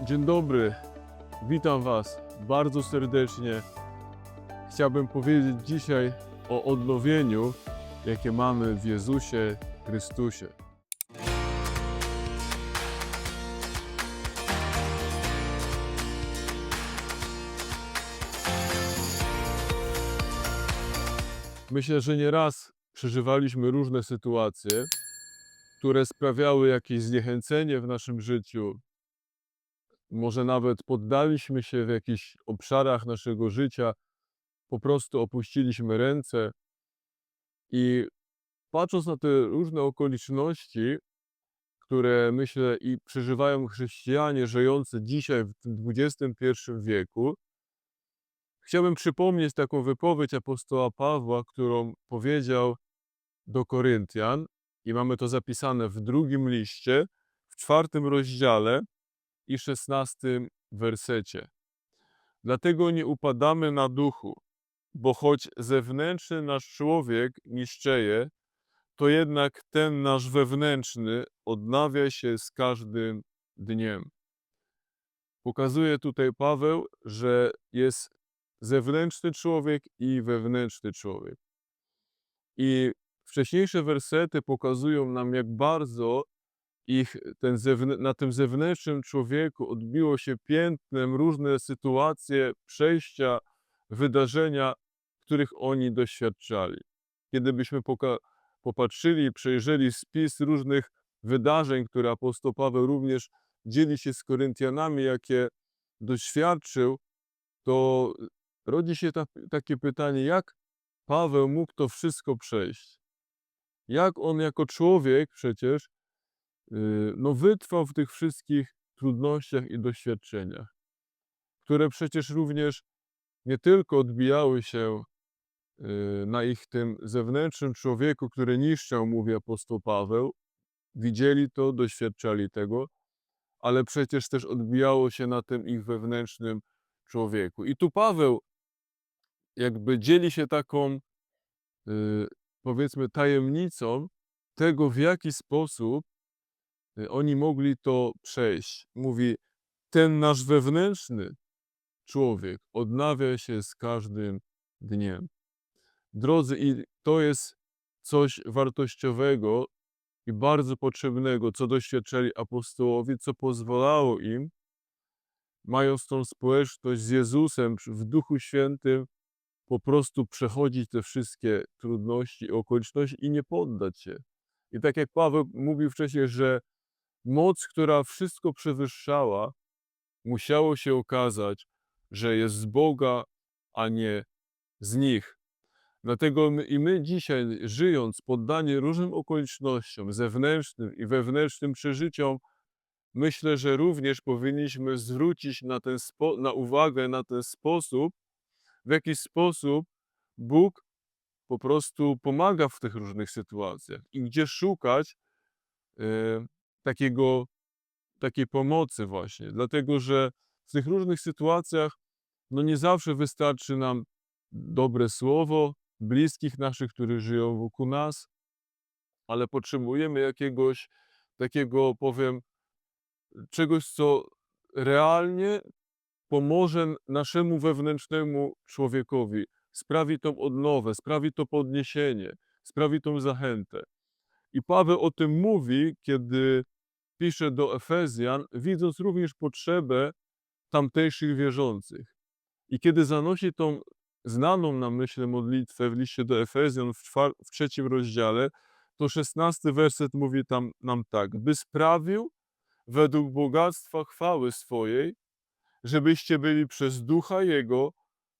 Dzień dobry, witam Was bardzo serdecznie. Chciałbym powiedzieć dzisiaj o odnowieniu, jakie mamy w Jezusie Chrystusie. Myślę, że nieraz przeżywaliśmy różne sytuacje, które sprawiały jakieś zniechęcenie w naszym życiu, może nawet poddaliśmy się w jakichś obszarach naszego życia, po prostu opuściliśmy ręce. I patrząc na te różne okoliczności, które myślę i przeżywają chrześcijanie żyjący dzisiaj w XXI wieku, chciałbym przypomnieć taką wypowiedź apostoła Pawła, którą powiedział do Koryntian. I mamy to zapisane w drugim liście, w czwartym rozdziale, i szesnastym wersecie. Dlatego nie upadamy na duchu, bo choć zewnętrzny nasz człowiek niszczeje, to jednak ten nasz wewnętrzny odnawia się z każdym dniem. Pokazuje tutaj Paweł, że jest zewnętrzny człowiek i wewnętrzny człowiek. I wcześniejsze wersety pokazują nam, jak bardzo ich ten na tym zewnętrznym człowieku odbiło się piętnem różne sytuacje, przejścia, wydarzenia, których oni doświadczali. Kiedy byśmy poka- popatrzyli przejrzeli spis różnych wydarzeń, które apostoł Paweł również dzieli się z Koryntianami, jakie doświadczył, to rodzi się ta, takie pytanie, jak Paweł mógł to wszystko przejść? Jak on jako człowiek przecież no, wytrwał w tych wszystkich trudnościach i doświadczeniach, które przecież również nie tylko odbijały się y, na ich tym zewnętrznym człowieku, który niszczał, mówi apostoł Paweł, widzieli to, doświadczali tego, ale przecież też odbijało się na tym ich wewnętrznym człowieku. I tu Paweł jakby dzieli się taką, y, powiedzmy, tajemnicą tego, w jaki sposób y, oni mogli to przejść. Mówi, ten nasz wewnętrzny człowiek odnawia się z każdym dniem. Drodzy, i to jest coś wartościowego i bardzo potrzebnego, co doświadczali apostołowie, co pozwalało im, mając tą społeczność z Jezusem w Duchu Świętym, po prostu przechodzić te wszystkie trudności, okoliczności i nie poddać się. I tak jak Paweł mówił wcześniej, że moc, która wszystko przewyższała, musiało się okazać, że jest z Boga, a nie z nich. Dlatego my, i my dzisiaj, żyjąc poddani różnym okolicznościom zewnętrznym i wewnętrznym przeżyciom, myślę, że również powinniśmy zwrócić na, ten spo, na uwagę na ten sposób, w jaki sposób Bóg po prostu pomaga w tych różnych sytuacjach i gdzie szukać e, takiego, takiej pomocy właśnie. Dlatego, że w tych różnych sytuacjach no nie zawsze wystarczy nam dobre słowo bliskich naszych, którzy żyją wokół nas, ale potrzebujemy jakiegoś takiego, powiem, czegoś, co realnie pomoże naszemu wewnętrznemu człowiekowi, sprawi tą odnowę, sprawi to podniesienie, sprawi tą zachętę. I Paweł o tym mówi, kiedy pisze do Efezjan, widząc również potrzebę tamtejszych wierzących. I kiedy zanosi tą znaną nam, myślę, modlitwę w liście do Efezjan w, czwar- w trzecim rozdziale, to szesnasty werset mówi tam nam tak, by sprawił według bogactwa chwały swojej, żebyście byli przez Ducha Jego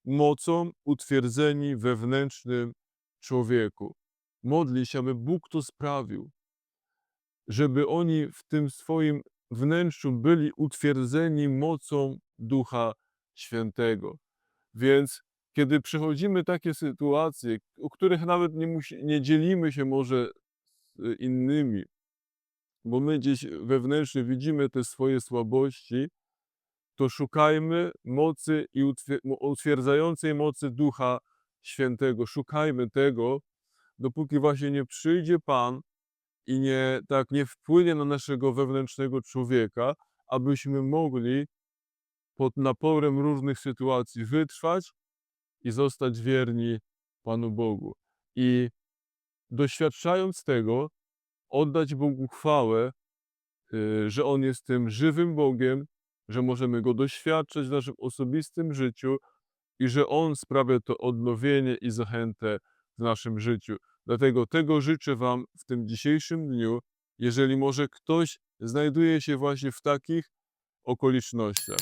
mocą utwierdzeni we wewnętrznym człowieku. Modli się, aby Bóg to sprawił, żeby oni w tym swoim wnętrzu byli utwierdzeni mocą Ducha Świętego. Więc kiedy przechodzimy takie sytuacje, o których nawet nie, musi, nie dzielimy się może z innymi, bo my gdzieś wewnętrznie widzimy te swoje słabości, to szukajmy mocy i utwierdzającej mocy Ducha Świętego. Szukajmy tego, dopóki właśnie nie przyjdzie Pan i nie, tak, nie wpłynie na naszego wewnętrznego człowieka, abyśmy mogli pod naporem różnych sytuacji wytrwać i zostać wierni Panu Bogu. I doświadczając tego, oddać Bogu chwałę, y, że On jest tym żywym Bogiem, że możemy Go doświadczać w naszym osobistym życiu i że On sprawia to odnowienie i zachętę w naszym życiu. Dlatego tego życzę Wam w tym dzisiejszym dniu, jeżeli może ktoś znajduje się właśnie w takich okolicznościach.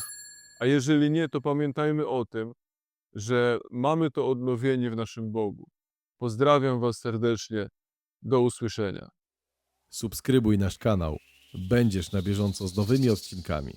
A jeżeli nie, to pamiętajmy o tym, że mamy to odnowienie w naszym Bogu. Pozdrawiam Was serdecznie. Do usłyszenia. Subskrybuj nasz kanał. Będziesz na bieżąco z nowymi odcinkami.